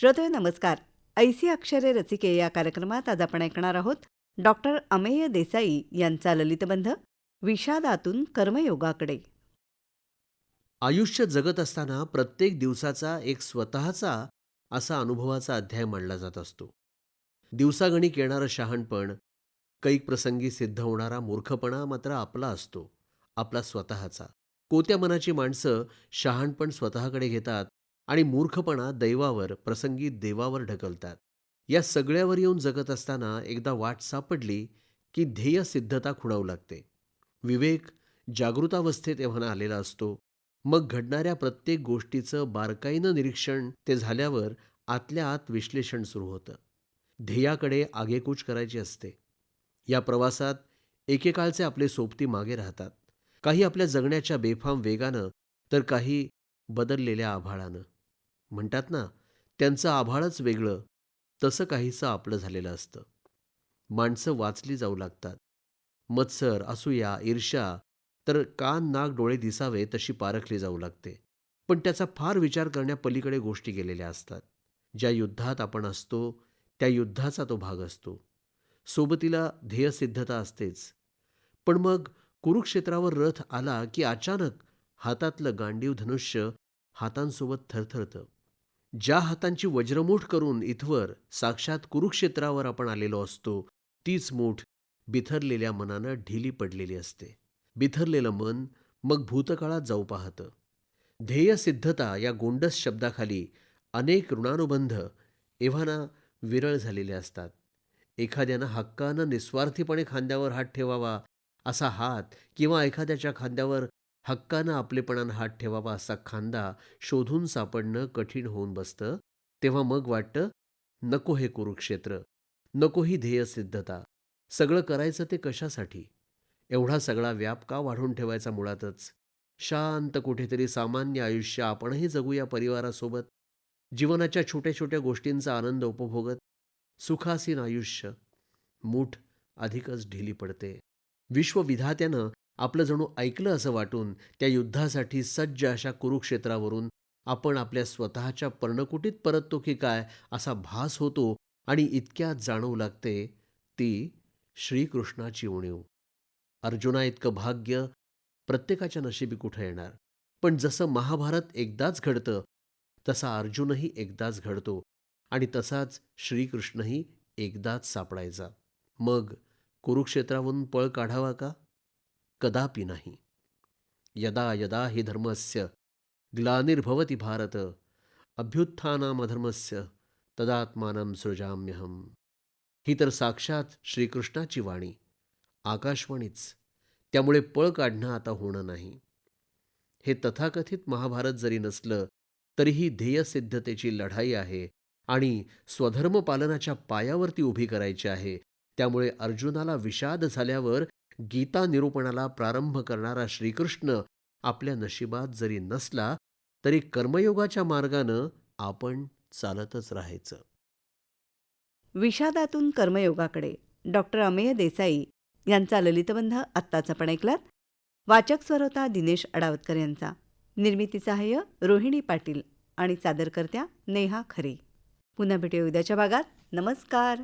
श्रोते नमस्कार. ऐसी अक्षरे रसिके या कार्यक्रमात आज आपण ऐकणार आहोत डॉक्टर अमेय देसाई यांचा ललितबंध विषादातून कर्मयोगाकडे. आयुष्य जगत असताना प्रत्येक दिवसाचा एक स्वतःचा असा अनुभवाचा अध्याय मांडला जात असतो. दिवसागणिक येणारं शहाणपण कैक प्रसंगी सिद्ध होणारा मूर्खपणा मात्र आपला असतो आपला स्वतःचा. कोत्या मनाची माणसं शहाणपण स्वतःकडे घेतात आणि मूर्खपणा दैवावर प्रसंगी देवावर ढकलतात. या सगळ्यावर येऊन जगत असताना एकदा वाट सापडली की ध्येय सिद्धता खुणावू लागते. विवेक जागृतावस्थेत एव्हाना आलेला असतो. मग घडणाऱ्या प्रत्येक गोष्टीचं बारकाईनं निरीक्षण ते झाल्यावर आतल्या आत विश्लेषण सुरू होतं. ध्येयाकडे आगेकूच करायची असते. या प्रवासात एकेकाळचे आपले सोबती मागे राहतात. काही आपल्या जगण्याच्या बेफाम वेगानं तर काही बदललेल्या आभाळानं. म्हणतात ना त्यांचं आभाळच वेगळं तसं काहीसं आपलं झालेलं असतं. माणसं वाचली जाऊ लागतात. मत्सर असूया ईर्ष्या तर कान नाक डोळे दिसावे तशी पारखली जाऊ लागते. पण त्याचा फार विचार करण्यापलीकडे गोष्टी गेलेल्या असतात. ज्या युद्धात आपण असतो त्या युद्धाचा तो भाग असतो. सोबतीला ध्येयसिद्धता असतेच. पण मग कुरुक्षेत्रावर रथ आला की अचानक हातातलं गांडीव धनुष्य हातांसोबत थरथरतं. ज्या हातांची वज्रमूठ करून इथवर साक्षात कुरुक्षेत्रावर आपण आलेलो असतो तीच मूठ बिथरलेल्या मनानं ढिली पडलेली असते. बिथरलेलं मन मग भूतकाळात जाऊ पाहतं. ध्येयसिद्धता या गोंडस शब्दाखाली अनेक ऋणानुबंध एव्हाना विरळ झालेले असतात. एखाद्यानं हक्कानं निस्वार्थीपणे खांद्यावर हात ठेवावा असा हात किंवा एखाद्याच्या खांद्यावर हक्कानं आपलेपणानं हात ठेवावा असा खांदा शोधून सापडणं कठीण होऊन बसतं तेव्हा मग वाटतं नको हे कुरुक्षेत्र नको ही ध्येयसिद्धता सगळं करायचं ते कशासाठी? एवढा सगळा व्याप का वाढून ठेवायचा मुळातच? शांत कुठेतरी सामान्य आयुष्य आपणही जगूया परिवारासोबत जीवनाच्या छोट्या छोट्या गोष्टींचा आनंद उपभोगत सुखासीन आयुष्य. मूठ अधिकच ढिली पडते. विश्वविधात्यानं आपलं जणू ऐकलं असं वाटून त्या युद्धासाठी सज्ज अशा कुरुक्षेत्रावरून आपण आपल्या स्वतःच्या पर्णकुटीत परततो की काय असा भास होतो आणि इतक्यात जाणवू लागते ती श्रीकृष्णाची उणीव. अर्जुना इतकं भाग्य प्रत्येकाच्या नशिबी कुठं येणार? पण जसं महाभारत एकदाच घडतं तसा अर्जुनही एकदाच घडतो आणि तसाच श्रीकृष्णही एकदाच सापडायचा. मग कुरुक्षेत्रावरून पळ काढावा का? कदापि नाही. यदा यदा हि धर्मस्य ग्लानिर्भवती भारत अभ्युत्थानामधर्मस्य तदात्मानं सृजाम्यहम. ही तर साक्षात श्रीकृष्णाची वाणी आकाशवाणीच. त्यामुळे पळ काढणं आता होणं नाही. हे तथाकथित महाभारत जरी नसलं तरीही ध्येयसिद्धतेची लढाई आहे आणि स्वधर्मपालनाच्या पायावरती उभी करायची आहे त्यामुळे अर्जुनाला विषाद झाल्यावर गीता निरूपणाला प्रारंभ करणारा श्रीकृष्ण आपल्या नशिबात जरी नसला तरी कर्मयोगाच्या मार्गानं आपण चालतच राहायचं. विषादातून कर्मयोगाकडे डॉक्टर अमेय देसाई यांचा ललितबंध आत्ताच आपण ऐकलात. वाचक स्वर होता दिनेश अडावतकर यांचा. निर्मिती सहाय्य रोहिणी पाटील आणि सादरकर्त्या नेहा खरे. पुन्हा भेटूया उद्याच्या भागात. नमस्कार!